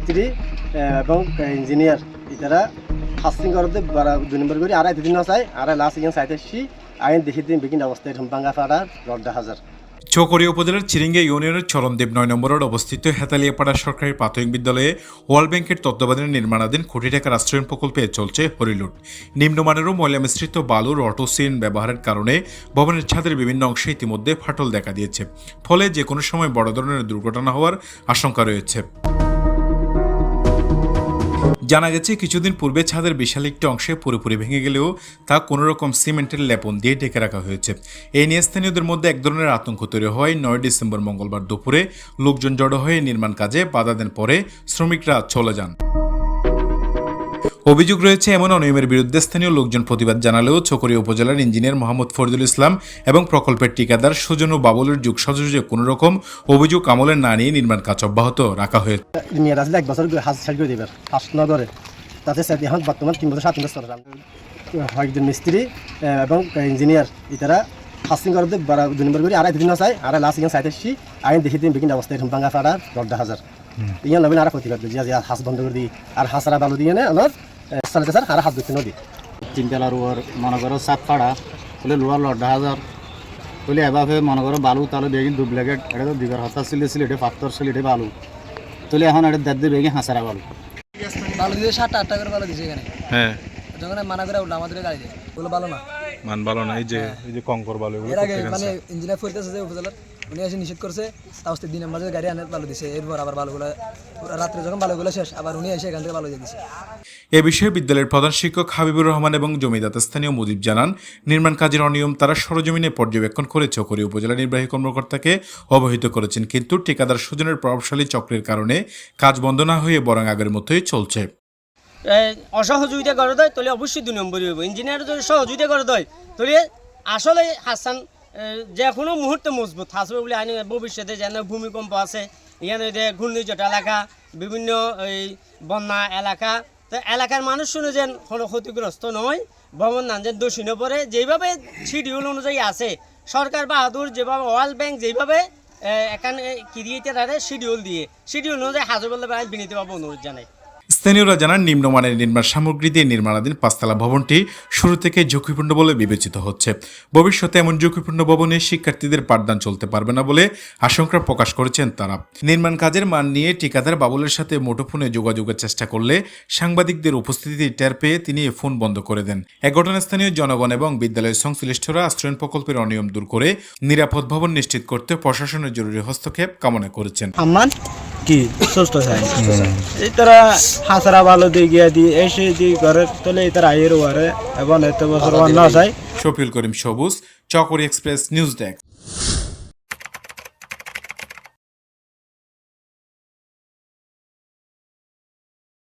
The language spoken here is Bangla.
মিস্ত্রি এবং ইঞ্জিনিয়ার এটারা ফার্স্টিং করতে দুই নম্বর করে। আড়াই দিন চাই আড়াই লাস্ট ইয়ান চাইতে আসছি আইন দেখি দিন বিকিন অবস্থায় ভাঙ্গা ফাড়া রড্ডা হাজার। চকরিয়া উপজেলার চিরিঙ্গা ইউনিয়নের চরণদেব নয় নম্বরের অবস্থিত হেতালিয়াপাড়া সরকারি প্রাথমিক বিদ্যালয়ে ওয়ার্ল্ড ব্যাংকের তত্ত্বাবধানে নির্মাণাধীন কোটি টাকার আশ্রয়ণ প্রকল্পে চলছে হরিলুট। নিম্নমানেরও ময়লা মিশ্রিত বালুর অটোসিন ব্যবহারের কারণে ভবনের ছাদের বিভিন্ন অংশে ইতিমধ্যে ফাটল দেখা দিয়েছে। ফলে যে কোনো সময় বড় ধরনের দুর্ঘটনা হওয়ার আশঙ্কা রয়েছে। জানা গেছে, কিছুদিন পূর্বে ছাদের বিশাল একটি অংশে পুরোপুরি ভেঙে গেলেও তা কোনো রকম সিমেন্টের লেপন দিয়ে ঢেকে রাখা হয়েছে। এই নিয়ে স্থানীয়দের মধ্যে এক ধরনের আতঙ্ক তৈরি হয়। নয় ডিসেম্বর মঙ্গলবার দুপুরে লোকজন জড়ো হয়ে নির্মাণ কাজে বাধা দেন পরে শ্রমিকরা চলে যান। অভিযোগ রয়েছে, এমন অনিয়মের বিরুদ্ধে স্থানীয় লোকজন প্রতিবাদ জানালেও চকরিয়া উপজেলার ইঞ্জিনিয়ার মোহাম্মদ ফরিদুল ইসলাম এবং প্রকল্পের ঠিকাদার সুজন ও বাবুলের যুগ সহযোগে কোনো রকম অভিযোগ আমলে না নিয়ে নির্মাণ কাজ অব্যাহত রাখা হয়েছে। এখন তিন বছর সাত বছর কয়েকজন মিস্ত্রি এবং ইঞ্জিনিয়ার এটারা ফার্স্টিং করতে দুই আড়াই দিন চাই আড়াই লাস্ট চাইতে আসছি আইন দেখি দিন বিকিন অবস্থায় ভাঙ্গা ফাড়া রড্ডা হাজার। ইয়ান নবীন আর ক্ষতি করবে জিয়া জিয়া হাঁস বন্ধ করে দিই আর হাঁসরা বালু দিয়ে নে আমার চালাতে স্যার আর হাত দিতে নদী তিনতলা রুয়ার মনে করো সাত ফাড়া বলে লোয়ার লড্ডা হাজার বলে এভাবে মনে করো বালু তাহলে বেগিন ডুপ্লিকেট এটা তো দিবার হতা ছিল ছিল এটা পাথর ছিল এটা বালু তাহলে এখন এটা দেড় দিয়ে বেগিন হাসারা বালু ভালো দিয়েছে সাতটা আটটা করে ভালো দিয়েছে এখানে হ্যাঁ যখন মানা করে উঠল আমাদের গাড়ি দিয়ে ওগুলো ভালো না মান ভালো না এই যে এই যে কঙ্কর ভালো এর আগে মানে ইঞ্জিনিয়ার ফরিতেছে যে উপজেলার। উনি এসে নিষেধ করছে তাও দিন দিনের মাঝে গাড়ি আনে ভালো দিছে। এরপর আবার ভালোগুলো রাত্রে যখন ভালোগুলো শেষ আবার উনি এসে এখান থেকে ভালো দিয়ে দিছে। এ বিষয়ে বিদ্যালয়ের প্রধান শিক্ষক হাবিবুর রহমান এবং জমিদাতা স্থানীয় মুজিব জানান নির্মাণ কাজের অনিয়ম তারা সরজমিনে পর্যবেক্ষণ করে চকরি উপজেলা নির্বাহী কর্মকর্তাকে অবহিত করেছেন কিন্তু ঠিকাদার সুজনের প্রভাবশালী চক্রের কারণে কাজ বন্ধ না হয়ে বরং আগের মতোই চলছে। অসহযোগিতা করে দেয় তাহলে অবশ্যই দুই নম্বরই হইব। ইঞ্জিনিয়ার যদি সহযোগিতা করে দেয় তাহলে আসলে হাসান যে কোনো মুহূর্তে মজবুত থাকবে বলে আইন ভবিষ্যতে যেন ভূমিকম্প আছে এখানে যে ঘূর্ণিঝড় এলাকা, বিভিন্ন এই বন্যা এলাকা, তো এলাকার মানুষ শুনে যেন কোনো ক্ষতিগ্রস্ত নয় ভবন না যেন দোষী না পড়ে। যেভাবে শিডিউল অনুযায়ী আছে, সরকার বাহাদুর যেভাবে ওয়ার্ল্ড ব্যাংক যেভাবে এখানে ক্রিয়েটারে শিডিউল দিয়ে শিডিউল অনুযায়ী হাজর বলতে বিনীতভাবে অনুরোধ জানাই। স্থানীয়রা জানান, নিম্নমানের নির্মাণ সামগ্রী দিয়ে নির্মাণাধীন পাঁচতলা ভবনটি শুরু থেকে ঝুঁকিপূর্ণ বলে বিবেচিত হচ্ছে। ভবিষ্যতে এমন ঝুঁকিপূর্ণ ভবনে শিক্ষার্থীদের পাঠদান চলতে পারবে না বলে আশঙ্কা প্রকাশ করেছেন তারা। নির্মাণ কাজের মান নিয়ে ঠিকাদার বাবুলের সাথে মুঠোফোনে যোগাযোগের চেষ্টা করলে সাংবাদিকদের উপস্থিতি টের পেয়ে তিনি ফোন বন্ধ করে দেন। এক ঘটনায় স্থানীয় জনগণ এবং বিদ্যালয়ের সংশ্লিষ্টরা আশ্রয়ণ প্রকল্পের অনিয়ম দূর করে নিরাপদ ভবন নিশ্চিত করতে প্রশাসনের জরুরি হস্তক্ষেপ কামনা করেছেন। আম্মান কি? সুস্থ চাই এই তারা হাসরা ভালো দিয়ে গিয়া দিয়ে এসে দিয়ে ঘরে তোলে এই তারা আইয়ের ওয়ারে এবং এত বছর অন্য যায়। শফিল করিম সবুজ চকরি এক্সপ্রেস নিউজ ডেস্ক।